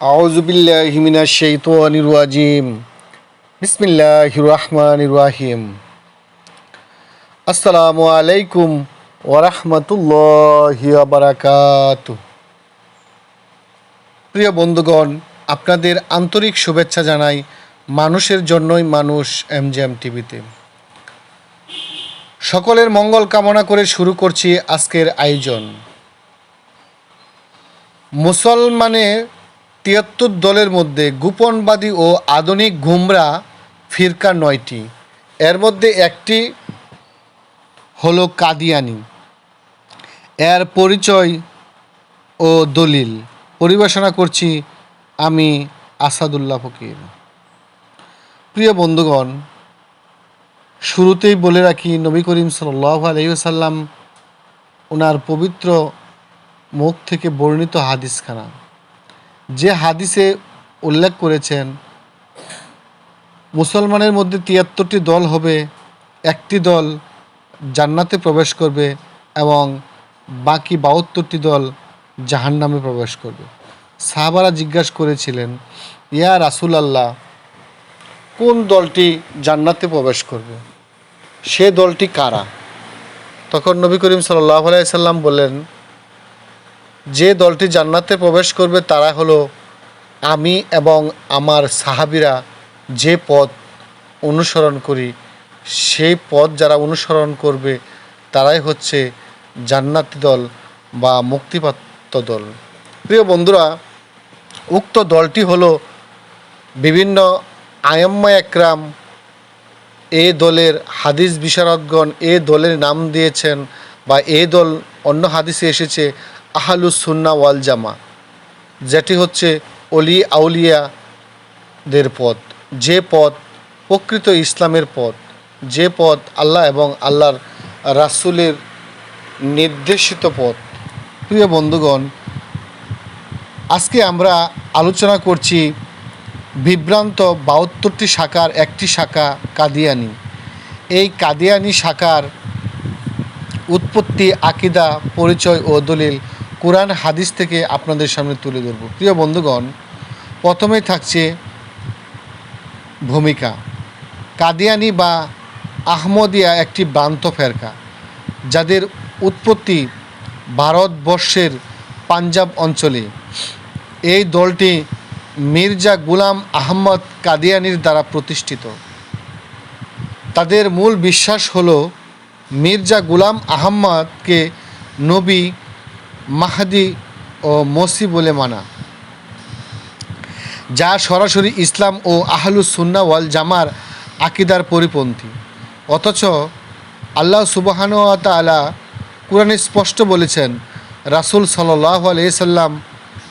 আউজবিল্লাহিমিনা শৈতানির রাজিম। বিসমিল্লাহ রহমান রাহিম। আসসালামু আলাইকুম ওরহমতুল্লাহ বারাকাত প্রিয় বন্ধুগণ, আপনাদের আন্তরিক শুভেচ্ছা জানাই মানুষের জন্যই মানুষ এমজেএম টিভিতে। সকলের মঙ্গল কামনা করে শুরু করছি আজকের আয়োজন। মুসলমানের তিয়াত্তর দলের মধ্যে গোপনবাদী ও আধুনিক ঘুমরা ফিরকা নয়টি। এর মধ্যে একটি হলো কাদিয়ানি। এর পরিচয় ও দলিল পরিবেশনা করছি আমি আসাদুল্লাহ ফকির। প্রিয় বন্ধুগণ, শুরুতেই বলে রাখি, নবী করিম সাল্লাহ আলহিসাল্লাম ওনার পবিত্র মুখ থেকে বর্ণিত হাদিসখানা। যে হাদিসে উল্লেখ করেছেন, মুসলমানের মধ্যে তিয়াত্তরটি দল হবে, একটি দল জান্নাতে প্রবেশ করবে এবং বাকি বাহাত্তরটি দল জাহান্নামে প্রবেশ করবে। সাহাবারা জিজ্ঞাসা করেছিলেন, ইয়া রাসুল আল্লাহ কোন দলটি জান্নাতে প্রবেশ করবে? সে দলটি কারা? তখন নবী করিম সাল্লাহ আলাইসাল্লাম বললেন যে দলটি জান্নাতে প্রবেশ করবে তারা হলো আমি এবং আমার সাহাবিরা যে পথ অনুসরণ করি, সেই পথ যারা অনুসরণ করবে তারাই হচ্ছে জান্নাতি দল বা মুক্তিপ্রাপ্ত দল। প্রিয় বন্ধুরা, উক্ত দলটি হলো বিভিন্ন আয়াম্মা একরাম, এ দলের হাদিস বিশারদগণ, এ দলের নাম দিয়েছেন বা এ দল অন্য হাদিসে এসেছে আহালুস সুন্না ওয়াল জামা, যেটি হচ্ছে অলি আউলিয়াদের পথ। যে পথ প্রকৃত ইসলামের পথ, যে পথ আল্লাহ এবং আল্লাহর রাসুলের নির্দেশিত পথ। প্রিয় বন্ধুগণ, আজকে আমরা আলোচনা করছি বিভ্রান্ত বাহাত্তরটি শাখার একটি শাখা কাদিয়ানি। এই কাদিয়ানি শাখার উৎপত্তি, আকিদা, পরিচয় ও দলিল কোরআন হাদিস থেকে আপনাদের সামনে তুলে ধরব। প্রিয় বন্ধুগণ, প্রথমেই থাকছে ভূমিকা। কাদিয়ানি বা আহমদিয়া একটি ভ্রান্ত ফেরকা, যাদের উৎপত্তি ভারতবর্ষের পাঞ্জাব অঞ্চলে। এই দলটি মির্জা গুলাম আহমদ কাদিয়ানির দ্বারা প্রতিষ্ঠিত। তাদের মূল বিশ্বাস হলো, মির্জা গুলাম আহম্মদকে নবী মাহাদি ও মসি বলে মানা। যা সরাসরি ইসলাম ও আহলুস সুন্না ওয়াল জামার আকিদার পরিপন্থী। অথচ আল্লাহ সুবাহান তালা কোরআনে স্পষ্ট বলেছেন, রাসুল সাল্লাহ আলিয়াল্লাম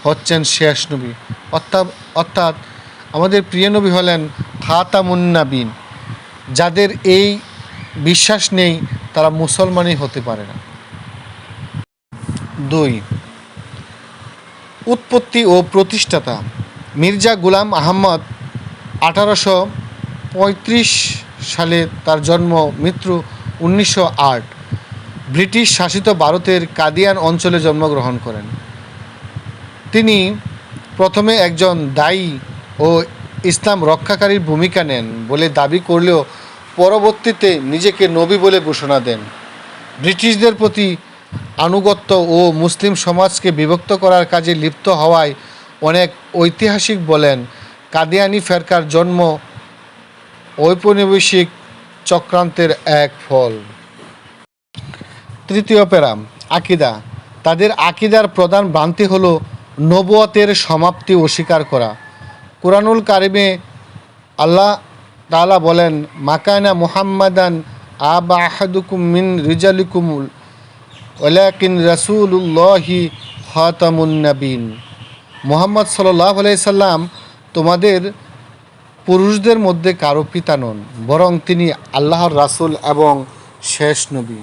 হচ্ছেন শেষ নবী। অর্থাৎ অর্থাৎ আমাদের প্রিয় নবী হলেন খাতামুন্নাবিন যাদের এই বিশ্বাস নেই, তারা মুসলমানই হতে পারে না। দুই। উৎপত্তি ও প্রতিষ্ঠাতা মির্জা গুলাম আহমদ আঠারোশো পঁয়ত্রিশ সালে তার জন্ম, মৃত্যু উনিশশো আট। ব্রিটিশ শাসিত ভারতের কাদিয়ান অঞ্চলে জন্মগ্রহণ করেন। তিনি প্রথমে একজন দায়ী ও ইসলাম রক্ষাকারীর ভূমিকা নেন বলে দাবি করলেও পরবর্তীতে নিজেকে নবী বলে ঘোষণা দেন। ব্রিটিশদের প্রতি আনুগত্য ও মুসলিম সমাজকে বিভক্ত করার কাজে লিপ্ত হওয়ায় অনেক ঐতিহাসিক বলেন, কাদিয়ানি ফেরকার জন্ম ঔপনিবেশিক চক্রান্তের এক ফল। তৃতীয় প্যারাম, আকিদা। তাদের আকিদার প্রধান ভ্রান্তি হল নবুয়তের সমাপ্তি অস্বীকার করা। কোরআনুল কারিমে আল্লাহ তালা বলেন, মাকানা মুহাম্মাদান আবা আহাদুকুম মিন রিজালিকুমুল ওলাকিন রাসুল্লাহি হতামুন্নাবিন মোহাম্মদ সাল্লাহ সাল্লাম তোমাদের পুরুষদের মধ্যে কারও পিতা নন, বরং তিনি আল্লাহর রাসুল এবং শেষ নবী।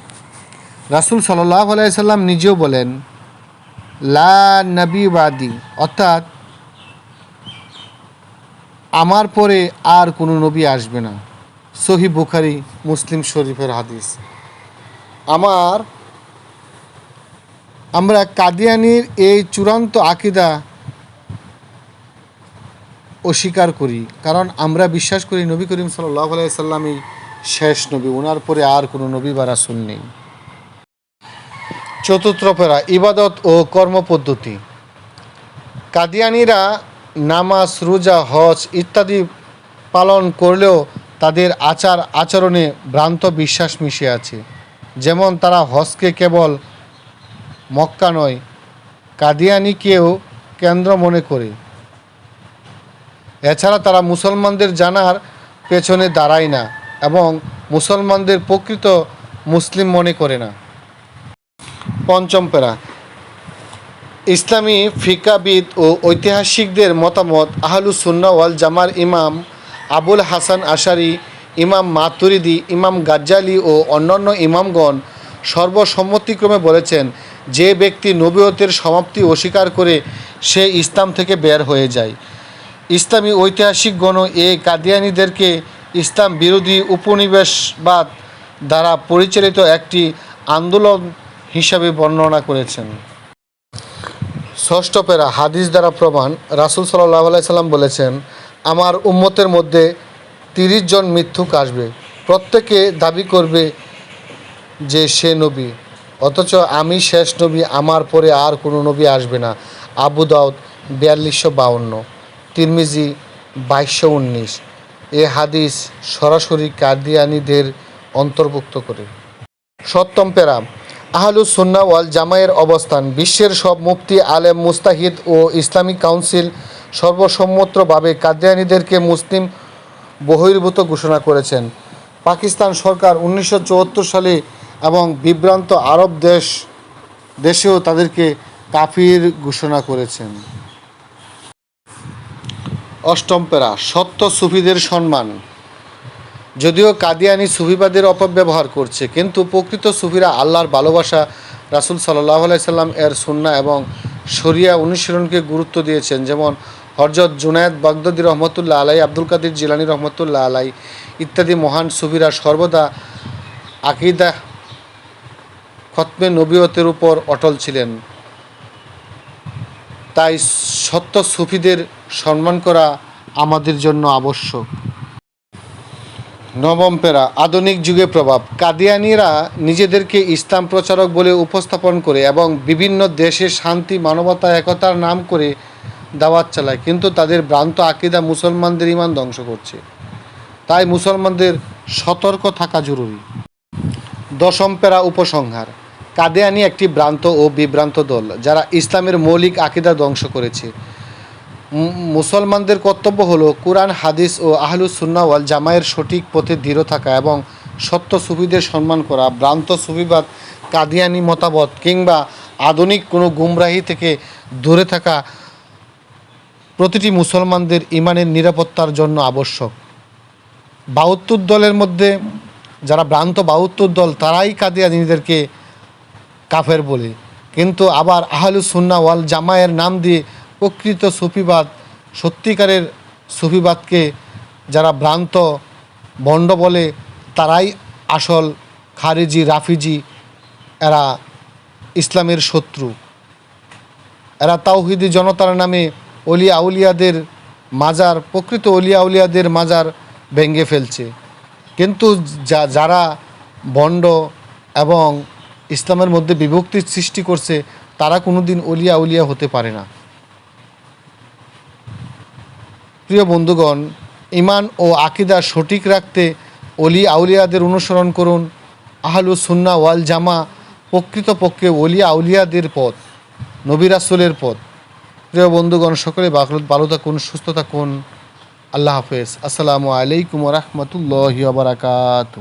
রাসুল সাল্লাহ সাল্লাম নিজেও বলেন, লা নবীবাদী অর্থাৎ আমার পরে আর কোনো নবী আসবে না। সহি বুখারি, মুসলিম শরীফের হাদিস। আমার আমরা কাদিয়ানির এই চূড়ান্ত আকিদা অস্বীকার করি। কারণ আমরা বিশ্বাস করি নবী করিম সাল্লাহ আলাইসাল্লামই শেষ নবী ওনার পরে আর কোনো নবী বা রাসুল নেই। চতুর্থ পেরা ইবাদত ও কর্মপদ্ধতি কাদিয়ানিরা নামাজ, রোজা, হজ ইত্যাদি পালন করলেও তাদের আচার আচরণে ভ্রান্ত বিশ্বাস মিশে আছে। যেমন তারা হজকে কেবল মক্কা নয়, কাদিয়ানিকেও কেন্দ্র মনে করে। এছাড়া তারা মুসলমানদের জানার পেছনে দাঁড়ায় না এবং মুসলমানদের প্রকৃত মুসলিম মনে করে না। পঞ্চম পেরা ইসলামী ফিকাবিদ ও ঐতিহাসিকদের মতামত আহলু সুন্না ওয়াল জামার ইমাম আবুল হাসান আশারি, ইমাম মাতুরিদি, ইমাম গাজ্জালি ও অন্যান্য ইমামগণ সর্বসম্মতিক্রমে বলেছেন যে ব্যক্তি নবীয়তের সমাপ্তি অস্বীকার করে সে ইসলাম থেকে বের হয়ে যায়। ইসলামী ঐতিহাসিকগণ এ কাদিয়ানিদেরকে ইসলাম বিরোধী উপনিবেশবাদ দ্বারা পরিচালিত একটি আন্দোলন হিসাবে বর্ণনা করেছেন। ষষ্ঠ পেরা হাদিস দ্বারা প্রমাণ, রাসুল সাল্লাহ সাল্লাম বলেছেন, আমার উম্মতের মধ্যে তিরিশ জন মিথ্যুক আসবে। প্রত্যেকে দাবি করবে যে সে নবী। অথচ আমি শেষ নবী, আমার পরে আর কোনো নবী আসবে না। আবু দাউদ বিয়াল্লিশশো বাউন্ন, তিরমিজি বাইশশো উনিশ। এ হাদিস সরাসরি কাদিয়ানিদের অন্তর্ভুক্ত করে। সপ্তম পেরা আহলুস সুন্না ওয়াল জামায়ের অবস্থান। বিশ্বের সব মুফতি, আলেম, মুস্তাহিদ ও ইসলামিক কাউন্সিল সর্বসম্মতভাবে কাদিয়ানিদেরকে মুসলিম বহির্ভূত ঘোষণা করেছেন। পাকিস্তান সরকার উনিশশো চুয়াত্তর সালে এবং বিভ্রান্ত আরব দেশ, দেশেও তাদেরকে কাফির ঘোষণা করেছেন। অষ্টম পেরা সত্য সুফিদের সম্মান। যদিও কাদিয়ানি সুফিবাদের অপব্যবহার করছে, কিন্তু প্রকৃত সুফিরা আল্লাহর ভালোবাসা রাসুল সাল্লাহ সাল্লাম এর সুন্না এবং শরিয়া অনুশীলনকে গুরুত্ব দিয়েছেন, যেমন হরজত জুনায়দ বাগদাদি রহমতুল্লাহ আলাই আব্দুল কাদির জিলানি রহমতুল্লাহ আলাই ইত্যাদি মহান সুফিরা সর্বদা আকিদা খতমে নবীয়তের উপর অটল ছিলেন। তাই সত্য সুফিদের সম্মান করা আমাদের জন্য আবশ্যক। নবম পেরা আধুনিক যুগে প্রভাব। কাদিয়ানিরা নিজেদেরকে ইসলাম প্রচারক বলে উপস্থাপন করে এবং বিভিন্ন দেশে শান্তি, মানবতা, একতার নাম করে দাওয়াত চালায়, কিন্তু তাদের ভ্রান্ত আকিদা মুসলমানদের ইমান ধ্বংস করছে। তাই মুসলমানদের সতর্ক থাকা জরুরি। দশম পেরা উপসংহার। কাদিয়ানি একটি ভ্রান্ত ও বিভ্রান্ত দল, যারা ইসলামের মৌলিক আকিদা ধ্বংস করেছে। মুসলমানদের কর্তব্য হলো কোরআন, হাদিস ও আহলুস সুন্না ওয়াল জামায়ের সঠিক পথে দৃঢ় থাকা এবং সত্য সুফিদের সম্মান করা। ভ্রান্ত সুফিবাদ, কাদিয়ানি মতামত কিংবা আধুনিক কোনো গুমরাহি থেকে দূরে থাকা প্রতিটি মুসলমানদের ইমানের নিরাপত্তার জন্য আবশ্যক। বাহাত্তর দলের মধ্যে যারা ভ্রান্ত বাহাত্তর দল, তারাই কাদিয়ানিদেরকে কাফের বলে। কিন্তু আবার আহলু সুন্না ওয়াল জামায়ের নাম দিয়ে প্রকৃত সুফিবাদ, সত্যিকারের সুফিবাদকে যারা ভ্রান্ত বন্ড বলে, তারাই আসল খারিজি, রাফিজি, এরা ইসলামের শত্রু। এরা তাওহিদি জনতার নামে অলিয়া আউলিয়াদের মাজার, প্রকৃত অলিয়া আউলিয়াদের মাজার ভেঙে ফেলছে। কিন্তু যা, যারা বন্ড এবং ইসলামের মধ্যে বিভক্তির সৃষ্টি করছে, তারা কোনো দিন অলিয়া উলিয়া হতে পারে না। প্রিয় বন্ধুগণ ইমান ও আকিদা সঠিক রাখতে অলি আউলিয়াদের অনুসরণ করুন। আহলু সুন্না ওয়াল জামা প্রকৃতপক্ষে অলিয়া আউলিয়াদের পথ নবিরাসুলের পথ। প্রিয় বন্ধুগণ, সকলে ভালো- ভালো থাকুন, সুস্থ থাকুন। আল্লাহ হাফেজ আসসালামু আলাইকুম রহমতুল্লাহ বারাকাতু